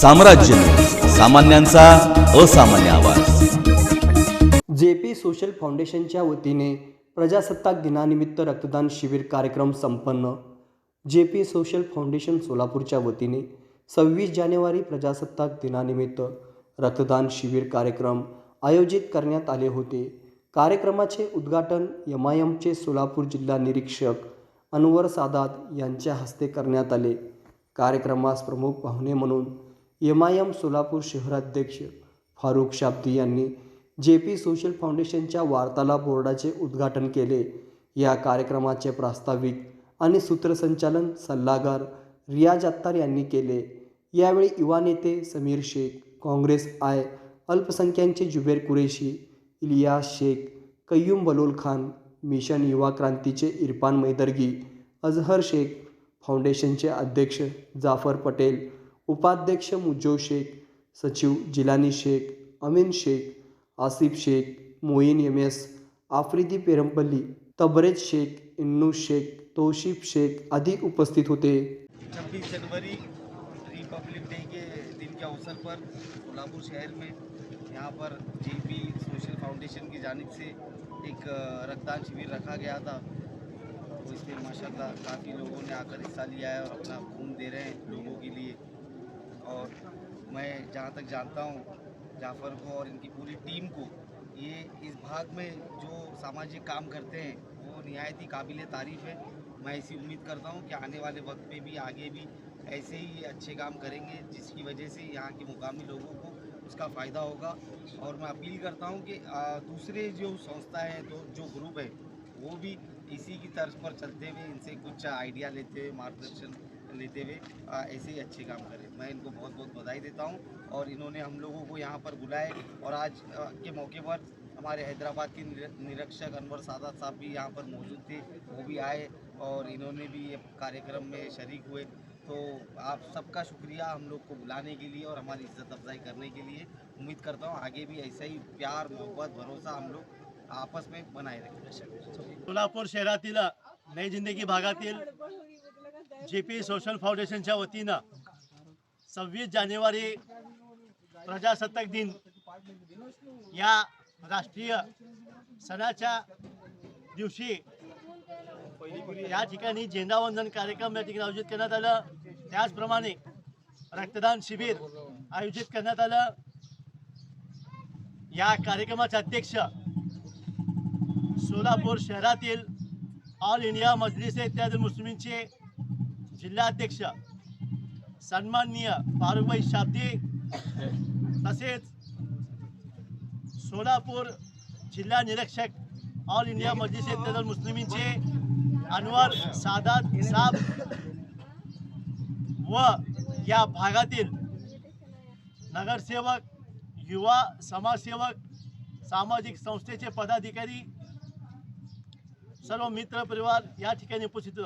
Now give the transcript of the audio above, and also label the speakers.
Speaker 1: साम्राज्य सामान्यांचा असामान्य आवाज.
Speaker 2: जे पी सोशल फाउंडेशनच्या वतीने प्रजासत्ताक दिनानिमित्त रक्तदान शिबिर कार्यक्रम संपन्न. जे पी सोशल फाउंडेशन सोलापूरच्या वतीने सव्वीस जानेवारी प्रजासत्ताक दिनानिमित्त रक्तदान शिबिर कार्यक्रम आयोजित करण्यात आले होते. कार्यक्रमाचे उद्घाटन एम आय एमचे सोलापूर जिल्हा निरीक्षक अनवर सादात यांच्या हस्ते करण्यात आले. कार्यक्रमास प्रमुख पाहुणे म्हणून एम आय एम सोलापूर शहराध्यक्ष फारुख शाब्दी यांनी जे पी सोशल फाउंडेशनच्या वार्तालाप बोर्डाचे उद्घाटन केले. या कार्यक्रमाचे प्रास्ताविक आणि सूत्रसंचालन सल्लागार रियाज अत्तार यांनी केले. यावेळी युवा नेते समीर शेख काँग्रेस आय अल्पसंख्यांचे जुबेर कुरेशी इलियास शेख कय्यूम बलोल खान मिशन युवा क्रांतीचे इरफान मैदर्गी अजहर शेख फाउंडेशनचे अध्यक्ष जाफर पटेल उपाध्यक्ष मुज्जो शेख, सचिव जिलानी शेख, अमीन शेख, आसिफ शेख, मोईन एम एस आफ्रिदी पेरंपल्ली, तबरेज शेख, इन्नू शेख, तौशिफ शेख आदि उपस्थित होते।
Speaker 3: छब्बीस जनवरी रिपब्लिक डे के दिन के अवसर पर सोलापुर शहर में यहाँ पर जे पी सोशल फाउंडेशन की जानब से एक रक्तदान शिविर रखा गया था। तो इसमें माशाल्लाह काफ़ी लोगों ने आकर हिस्सा लिया है और अपना खून दे रहे हैं लोगों के लिए। मैं जहाँ तक जानता हूँ जाफ़र को और इनकी पूरी टीम को, ये इस भाग में जो सामाजिक काम करते हैं, वो निहायत ही काबिल तारीफ़ है। मैं ऐसी उम्मीद करता हूँ कि आने वाले वक्त में भी, आगे भी ऐसे ही अच्छे काम करेंगे, जिसकी वजह से यहाँ के मुकामी लोगों को उसका फ़ायदा होगा। और मैं अपील करता हूँ कि दूसरे जो संस्था हैं तो जो ग्रुप है, वो भी इसी की तर्ज पर चलते हुए इनसे कुछ आइडिया लेते हुए मार्गदर्शन लेते हुए ऐसे ही अच्छे काम करें। मैं इनको बहुत बहुत बधाई देता हूँ और इन्होंने हम लोगों को यहाँ पर बुलाए और आज के मौके पर हमारे हैदराबाद के निरीक्षक अनवर सादात साहब भी यहाँ पर मौजूद थे, वो भी आए और इन्होंने भी ये कार्यक्रम में शरीक हुए। तो आप सबका शुक्रिया हम लोग को बुलाने के लिए और हमारी इज़्ज़त अफजाई करने के लिए। उम्मीद करता हूँ आगे भी ऐसा ही प्यार, मोहब्बत, भरोसा हम लोग आपस में बनाए रखें।
Speaker 4: सोलापूर शहरातील नई ज़िंदगी भागातील जे पी सोशल फाउंडेशनच्या वतीनं सव्वीस जानेवारी प्रजासत्ताक दिन या राष्ट्रीय सणाच्या दिवशी या ठिकाणी झेंडावंदन कार्यक्रम या ठिकाणी आयोजित करण्यात आलं. त्याचप्रमाणे रक्तदान शिबिर आयोजित करण्यात आलं. या कार्यक्रमाचे अध्यक्ष सोलापूर शहरातील ऑल इंडिया मजलिस इत्यादी मुस्लिमींचे जिल्हाध्यक्ष सन्माननीय फारुखभाई शाब्दी तसेच सोलापूर जिल्हा निरीक्षक ऑल इंडिया मजलिस इत्यादी मुस्लिमींचे अनवर सादात साब व या भागातील नगरसेवक युवा समाजसेवक सामाजिक संस्थेचे पदाधिकारी सर्व मित्र परिवार या ठिकाणी उपस्थित